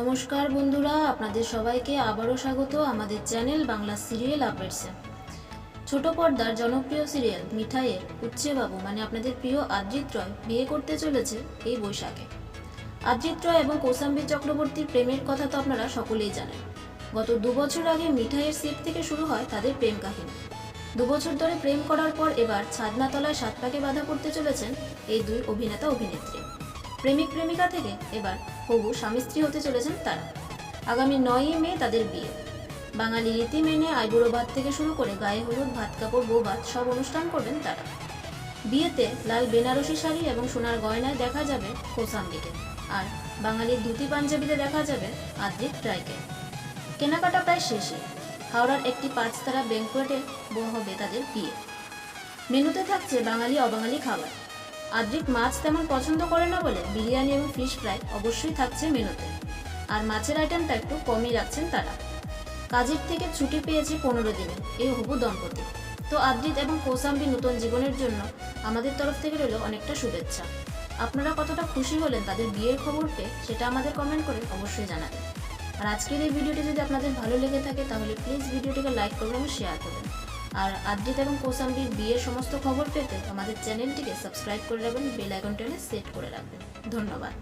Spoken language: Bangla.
নমস্কার বন্ধুরা, আপনাদের সবাইকে আবারও স্বাগত আমাদের চ্যানেল বাংলা সিরিয়াল আপডেটসে। ছোট পর্দার জনপ্রিয় সিরিয়াল মিঠাইয়ের উচ্চে বাবু মানে আপনাদের প্রিয় আদ্রিত রয়, বিয়ে করতে চলেছে এই বৈশাখে। আদ্রিত রয় এবং কৌশাম্বী চক্রবর্তীর প্রেমের কথা তো আপনারা সকলেই জানেন। গত দু বছর আগে মিঠাইয়ের সিট থেকে শুরু হয় তাদের প্রেম কাহিনী। দু বছর ধরে প্রেম করার পর এবার ছাদনাতলায় সাত পাকে বাধা করতে চলেছেন এই দুই অভিনেতা অভিনেত্রী প্রেমিক প্রেমিকা থেকে এবার হবু স্বামী স্ত্রী হতে চলেছেন তারা। আগামী নয়ই মে তাদের বিয়ে। বাঙালি রীতি মেনে আইবুড়ো ভাত থেকে শুরু করে গায়ে হলুদ, ভাত কাপড়, বউ ভাত সব অনুষ্ঠান করবেন তারা। বিয়েতে লাল বেনারসি শাড়ি এবং সোনার গয়নায় দেখা যাবে কৌসাম্বিকে আর বাঙালির ধুতি পাঞ্জাবিতে দেখা যাবে আদ্রিক রায়কে। কেনাকাটা প্রায় শেষে। হাওড়ার একটি পাঁচতারা ব্যাঙ্কুয়েটে হবে তাদের বিয়ে। মেনুতে থাকছে বাঙালি অবাঙালি খাবার। আদ্রিক মাছ তেমন পছন্দ করে না বলে বিরিয়ানি এবং ফিশ ফ্রাই অবশ্যই থাকছে মেনুতে। আর মাছের আইটেমটা একটু কমই রাখছেন তারা। কাজের থেকে ছুটি পেয়েছে পনেরো দিনে এই হবু দম্পতি। তো আদ্রিত এবং কৌসাম্বী নতুন জীবনের জন্য আমাদের তরফ থেকে রইল অনেকটা শুভেচ্ছা। আপনারা কতটা খুশি হলেন তাদের বিয়ের খবর পেয়ে সেটা আমাদের কমেন্ট করে অবশ্যই জানাবেন। আর আজকের এই ভিডিওটি যদি আপনাদের ভালো লেগে থাকে তাহলে প্লিজ ভিডিওটিকে লাইক করবেন এবং শেয়ার করবেন। আর আদ্রিত এবং কোসাম্বির বিয়ের সমস্ত খবর পেতে আমাদের চ্যানেলটিকে সাবস্ক্রাইব করে রাখবেন, বেল আইকনটা সেট করে রাখবেন। ধন্যবাদ।